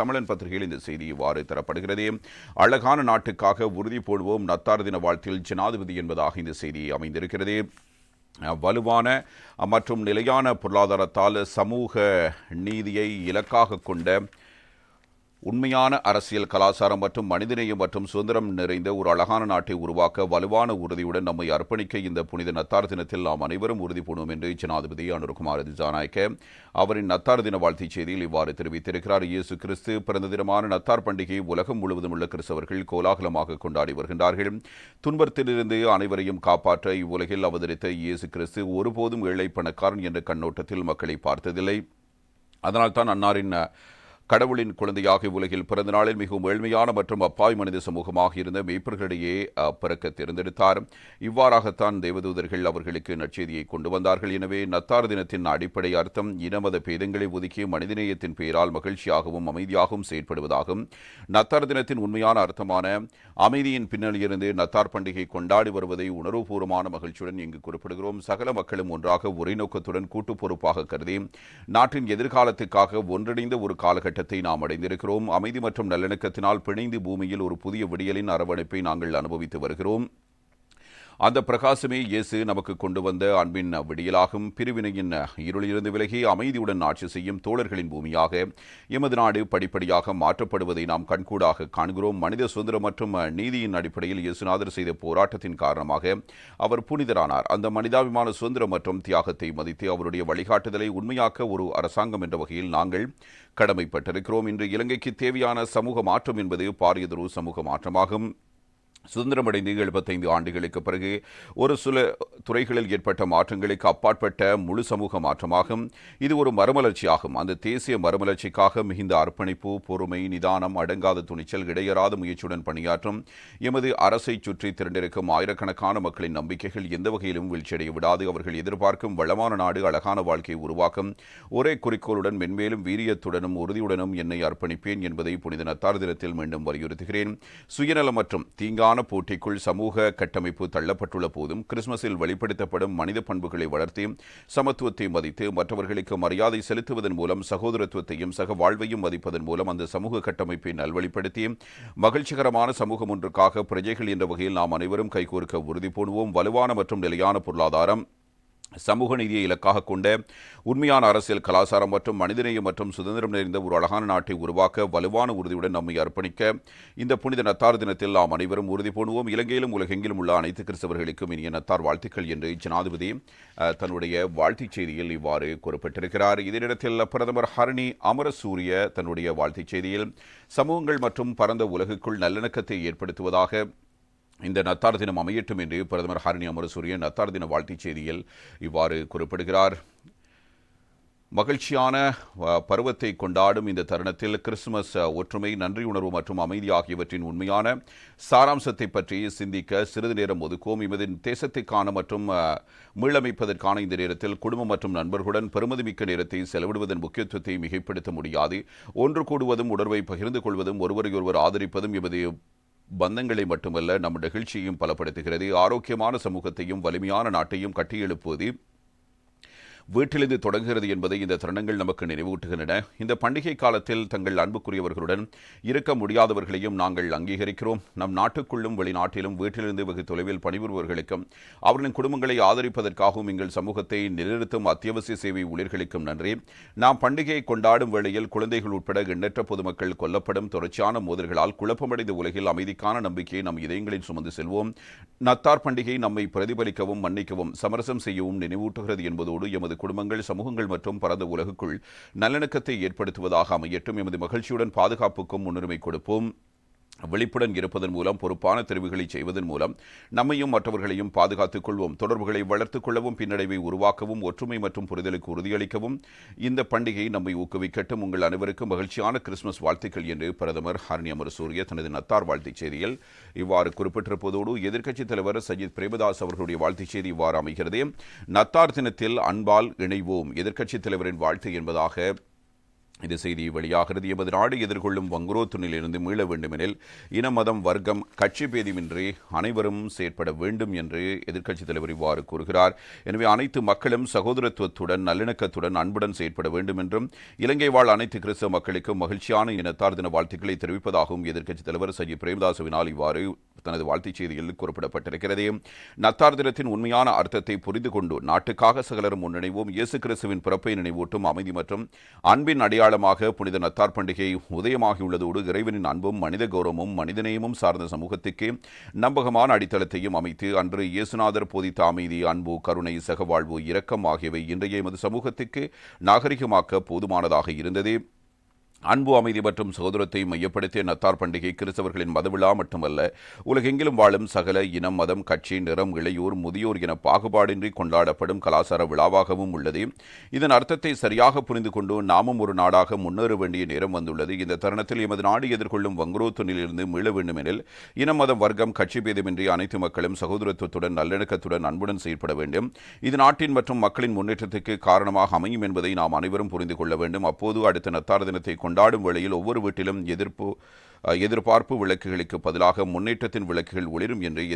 தமிழன் பத்திரிகையில் இந்த செய்தி இவ்வாறு தரப்படுகிறது. அழகான நாட்டுக்காக உறுதி போடுவோம் நத்தார் தின வாழ்த்தில் ஜனாதிபதி என்பதாக இந்த செய்தி அமைந்திருக்கிறது. வலுவான மற்றும் நிலையான பொருளாதாரத்தால் சமூக நீதியை இலக்காக கொண்ட உண்மையான அரசியல் கலாச்சாரம் மற்றும் மனிதநேயம் மற்றும் சுதந்திரம் நிறைந்த ஒரு அழகான நாட்டை உருவாக்க வலுவான உறுதியுடன் நம்மை அர்ப்பணிக்க இந்த புனித நத்தார் தினத்தில் நாம் அனைவரும் உறுதி பூணுவோம் என்று ஜனாதிபதி அனுர்குமார் திசாநாயக்க அவரின் நத்தார் தின வாழ்த்துச் செய்தியில் இவ்வாறு தெரிவித்திருக்கிறார். இயேசு கிறிஸ்து பிறந்த தினமான நத்தார் பண்டிகை உலகம் முழுவதும் உள்ள கிறிஸ்தவர்கள் கோலாகலமாக கொண்டாடி வருகின்றார்கள். துன்பத்திலிருந்து அனைவரையும் காப்பாற்ற இவ்வுலகில் அவதரித்த இயேசு கிறிஸ்து ஒருபோதும் ஏழை பணக்காரன் என்ற கண்ணோட்டத்தில் மக்களை பார்த்ததில்லை. அதனால்தான் அன்னாரின் கடவுளின் குழந்தையாக உலகில் பிறந்த நாளில் மிகவும் ஏழ்மையான மற்றும் அப்பாய் மனித சமூகமாக இருந்த மெய்ப்பர்களிடையே பிறக்க தேர்ந்தெடுத்தார். இவ்வாறாகத்தான் தேவதூதர்கள் அவர்களுக்கு நற்செய்தியை கொண்டு வந்தார்கள். எனவே நத்தார் தினத்தின் அடிப்படை அர்த்தம் இனமத பேதங்களை ஒதுக்கி மனிதநேயத்தின் பெயரால் மகிழ்ச்சியாகவும் அமைதியாகவும் செயற்படுவதாகும். நத்தார் தினத்தின் உண்மையான அர்த்தமான அமைதியின் பின்னணியிலிருந்து நத்தார் பண்டிகை கொண்டாடி வருவதை உணர்வுபூர்வமான மகிழ்ச்சியுடன் இங்கு குறிப்பிடுகிறோம். சகல மக்களும் ஒன்றாக ஒரே நோக்கத்துடன் கூட்டு பொறுப்பாக கருதி நாட்டின் எதிர்காலத்துக்காக ஒன்றிணைந்த ஒரு காலகட்டம் கட்டத்தை நாம் அடைந்திருக்கிறோம். அமைதி மற்றும் நல்லிணக்கத்தினால் பிணைந்து பூமியில் ஒரு புதிய விடியலின் அரவணைப்பை நாங்கள் அனுபவித்து வருகிறோம். அந்த பிரகாசமே இயேசு நமக்கு கொண்டு வந்த அன்பின் விடியலாகும். பிரிவினையின் இருளிலிருந்து விலகி அமைதியுடன் ஆட்சி செய்யும் தோழர்களின் பூமியாக எமது நாடு படிப்படியாக மாற்றப்படுவதை நாம் கண்கூடாக காண்கிறோம். மனித சுதந்திரம் மற்றும் நீதியின் அடிப்படையில் இயேசுநாதர் செய்த போராட்டத்தின் காரணமாக அவர் புனிதரானார். அந்த மனிதாபிமான சுதந்திரம் மற்றும் தியாகத்தை மதித்து அவருடைய வழிகாட்டுதலை உண்மையாக்க ஒரு அரசாங்கம் என்ற வகையில் நாங்கள் கடமைப்பட்டிருக்கிறோம். இன்று இலங்கைக்கு தேவையான சமூக மாற்றம் என்பது பாரியதொரு சமூக மாற்றமாகும். சுதந்திரமடைந்து எழுபத்தைந்து ஆண்டுகளுக்கு பிறகு ஒரு சில துறைகளில் ஏற்பட்ட மாற்றங்களுக்கு அப்பாற்பட்ட முழு சமூக மாற்றமாகும். இது ஒரு மறுமலர்ச்சியாகும். அந்த தேசிய மறுமலர்ச்சிக்காக மிகுந்த அர்ப்பணிப்பு பொறுமை நிதானம் அடங்காத துணிச்சல் இடையறாத முயற்சியுடன் பணியாற்றும் எமது அரசை சுற்றி திரண்டிருக்கும் ஆயிரக்கணக்கான மக்களின் நம்பிக்கைகள் எந்த வகையிலும் வீழ்ச்சியடைய விடாது. அவர்கள் எதிர்பார்க்கும் வளமான நாடு அழகான வாழ்க்கையை உருவாக்கும். ஒரே குறிக்கோளுடன் மென்மேலும் வீரியத்துடனும் உறுதியுடனும் என்னை அர்ப்பணிப்பேன் என்பதை புனித நத்தார் தினத்தில் மீண்டும் வலியுறுத்துகிறேன். சுயநலம் மற்றும் தீங்கான கடுமையான போட்டிக்குள் சமூக கட்டமைப்பு தள்ளப்பட்டுள்ள போதும் கிறிஸ்துமஸில் வெளிப்படுத்தப்படும் மனித பண்புகளை வளர்த்தி சமத்துவத்தை மதித்து மற்றவர்களுக்கு மரியாதை செலுத்துவதன் மூலம் சகோதரத்துவத்தையும் சக வாழ்வையும் மதிப்பதன் மூலம் அந்த சமூக கட்டமைப்பை நல்வழிப்படுத்தி மகிழ்ச்சிகரமான சமூகம் ஒன்றுக்காக பிரஜைகள் என்ற வகையில் நாம் அனைவரும் கைகோர்க்க உறுதி பூணுவோம் வலுவான மற்றும் நிலையான பொருளாதாரம். சமூக நீதியை இலக்காக கொண்ட உண்மையான அரசியல் கலாச்சாரம் மற்றும் மனிதநேயம் மற்றும் சுதந்திரம் நிறைந்த ஒரு அழகான நாட்டை உருவாக்க வலுவான உறுதியுடன் நம்மை அர்ப்பணிக்க இந்த புனித நத்தார் தினத்தில் நாம் அனைவரும் உறுதி பூணுவோம். இலங்கையிலும் உலகெங்கிலும் உள்ள அனைத்து கிறிஸ்தவர்களுக்கும் இனிய நத்தார் வாழ்த்துக்கள் என்று ஜனாதிபதி தன்னுடைய வாழ்த்துச் செய்தியில் இவ்வாறு குறிப்பிட்டிருக்கிறார். இதனிடத்தில் பிரதமர் ஹரணி அமரசூரிய தன்னுடைய வாழ்த்துச் செய்தியில் சமூகங்கள் மற்றும் பரந்த உலகுக்குள் நல்லிணக்கத்தை ஏற்படுத்துவதாக இந்த நத்தார் தினம் அமையட்டும் என்று பிரதமர் ஹரணி அமரசூரியன் நத்தார் தின வாழ்த்துச் செய்தியில் இவ்வாறு குறிப்பிடுகிறார். மகிழ்ச்சியான பருவத்தை கொண்டாடும் இந்த தருணத்தில் கிறிஸ்துமஸ் ஒற்றுமை நன்றியுணர்வு மற்றும் அமைதி ஆகியவற்றின் உண்மையான சாராம்சத்தை பற்றி சிந்திக்க சிறிது நேரம் ஒதுக்குவோம். இமதின் தேசத்திற்கான மற்றும் மீளமைப்பதற்கான இந்த நேரத்தில் குடும்பம் மற்றும் நண்பர்களுடன் பெருமதிமிக்க நேரத்தை செலவிடுவதன் முக்கியத்துவத்தை மிகைப்படுத்த முடியாது. ஒன்று கூடுவதும் உணர்வை பகிர்ந்து கொள்வதும் ஒருவரையொருவர் ஆதரிப்பதும் எமது பந்தங்களை மட்டுமல்ல நம் நிகழ்ச்சியையும் பலப்படுத்துகிறது. ஆரோக்கியமான சமூகத்தையும் வலிமையான நாட்டையும் கட்டியெழுப்புவது வீட்டிலிருந்து தொடங்குகிறது என்பதை இந்த தருணங்கள் நமக்கு நினைவூட்டுகின்றன. இந்த பண்டிகை காலத்தில் தங்கள் அன்புக்குரியவர்களுடன் இருக்க முடியாதவர்களையும் நாங்கள் அங்கீகரிக்கிறோம். நம் நாட்டுக்குள்ளும் வெளிநாட்டிலும் வீட்டிலிருந்து வெகு தொலைவில் பணிபுரிபவர்களுக்கும் அவர்களின் குடும்பங்களை ஆதரிப்பதற்காகவும் எங்கள் சமூகத்தை நிலைநிறுத்தும் அத்தியாவசிய சேவை ஊழியர்களுக்கும் நன்றி. நாம் பண்டிகையை கொண்டாடும் வேளையில் குழந்தைகள் உட்பட எண்ணற்ற பொதுமக்கள் கொல்லப்படும் தொடர்ச்சியான மோதல்களால் குழப்பமடைந்த உலகில் அமைதிக்கான நம்பிக்கையை நம் இதயங்களில் சுமந்து செல்வோம். நத்தார் பண்டிகை நம்மை பிரதிபலிக்கவும் மன்னிக்கவும் சமரசம் செய்யவும் நினைவூட்டுகிறது என்பதோடு எமது குடும்பங்கள் சமூகங்கள் மற்றும் பரந்த உலகுக்குள் நல்லிணக்கத்தை ஏற்படுத்துவதாக அமையட்டும். எமது மகிழ்ச்சியுடன் பாதுகாப்புக்கும் முன்னுரிமை கொடுப்போம். விழிப்புடன் இருப்பதன் மூலம் பொறுப்பான தெரிவுகளை செய்வதன் மூலம் நம்மையும் மற்றவர்களையும் பாதுகாத்துக் கொள்வோம். தொடர்புகளை வளர்த்துக் கொள்ளவும் பின்னடைவை உருவாக்கவும் ஒற்றுமை மற்றும் புரிதலுக்கு உறுதியளிக்கவும் இந்த பண்டிகையை நம்மை ஊக்குவிக்கட்டும். உங்கள் அனைவருக்கும் மகிழ்ச்சியான கிறிஸ்துமஸ் வாழ்த்துக்கள் என்று பிரதமர் ஹர்னி அமர் சூரிய தனது நத்தார் வாழ்த்துச் செய்தியில் இவ்வாறு குறிப்பிட்டிருப்பதோடு எதிர்க்கட்சித் தலைவர் சஜித் பிரேமதாஸ் அவர்களுடைய வாழ்த்துச் செய்தி இவ்வாறு அமைகிறது. நத்தார் தினத்தில் அன்பால் இணைவோம். எதிர்க்கட்சித் தலைவரின் வாழ்த்து என்பதாக இது செய்தி வெளியாகிறது. எமது நாடு எதிர்கொள்ளும் வங்குரோத்துணிலிருந்து மீள வேண்டுமெனில் இன மதம் வர்க்கம் கட்சி பேதமின்றி அனைவரும் செயற்பட வேண்டும் என்று எதிர்க்கட்சித் தலைவர் இவ்வாறு கூறுகிறார். எனவே அனைத்து மக்களும் சகோதரத்துவத்துடன் நல்லிணக்கத்துடன் அன்புடன் செயற்பட வேண்டும் என்றும் இலங்கை வாழ் அனைத்து கிறிஸ்தவ மக்களுக்கும் மகிழ்ச்சியான இனத்தார் தின வாழ்த்துக்களை தெரிவிப்பதாகவும் எதிர்க்கட்சித் தலைவர் சஜி பிரேமதாசவினால் இவ்வாறு தனது வாழ்த்துச் செய்தியில் குறிப்பிடப்பட்டிருக்கிறது. நத்தார் தினத்தின் உண்மையான அர்த்தத்தை புரிந்து கொண்டு நாட்டுக்காக சகலரும் முன்னிணைவோம் இயேசு கிறிஸ்துவின் பிறப்பை நினைவூட்டும் அமைதி மற்றும் அன்பின் அடையாளமாக புனித நத்தார் பண்டிகை உதயமாகியுள்ளதோடு இறைவனின் அன்பும் மனித கௌரவமும் மனிதநேயமும் சார்ந்த சமூகத்துக்கு நம்பகமான அடித்தளத்தையும் அமைத்து அன்று இயேசுநாதர் போதித்த அமைதி அன்பு கருணை சகவாழ்வு இரக்கம் ஆகியவை இன்றைய எமது சமூகத்துக்கு நாகரிகமாக்க போதுமானதாக இருந்தது. அன்பு அமைதி மற்றும் சகோதரத்தை மையப்படுத்திய நத்தார் பண்டிகை கிறிஸ்தவர்களின் மதவிழா மட்டுமல்ல உலகெங்கிலும் வாழும் சகல இனம் மதம் கட்சி நிறம் இளையோர் முதியோர் என பாகுபாடின்றி கொண்டாடப்படும் கலாச்சார விழாவாகவும் உள்ளது. இதன் அர்த்தத்தை சரியாக புரிந்து கொண்டு நாமும் ஒரு நாடாக முன்னேற வேண்டிய நேரம் வந்துள்ளது. இந்த தருணத்தில் எமது நாடு எதிர்கொள்ளும் வங்குரோத்துனிலிருந்து மீள வேண்டுமெனில் இனம் மதம் வர்க்கம் கட்சி பேதமின்றி அனைத்து மக்களும் சகோதரத்துவத்துடன் நல்லிணக்கத்துடன் அன்புடன் செயற்பட வேண்டும். இது நாட்டின் மற்றும் மக்களின் முன்னேற்றத்துக்கு காரணமாக அமையும் என்பதை நாம் அனைவரும் புரிந்து கொள்ள வேண்டும். அப்போது அடுத்த நத்தார் தினத்தை கொண்டாடும் வேளையில் ஒவ்வொரு வீட்டிலும் எதிர்ப்பு எதிர்பார்ப்பு விளக்குகளுக்கு பதிலாக முன்னேற்றத்தின் விளக்குகள் ஒளிரும் என்று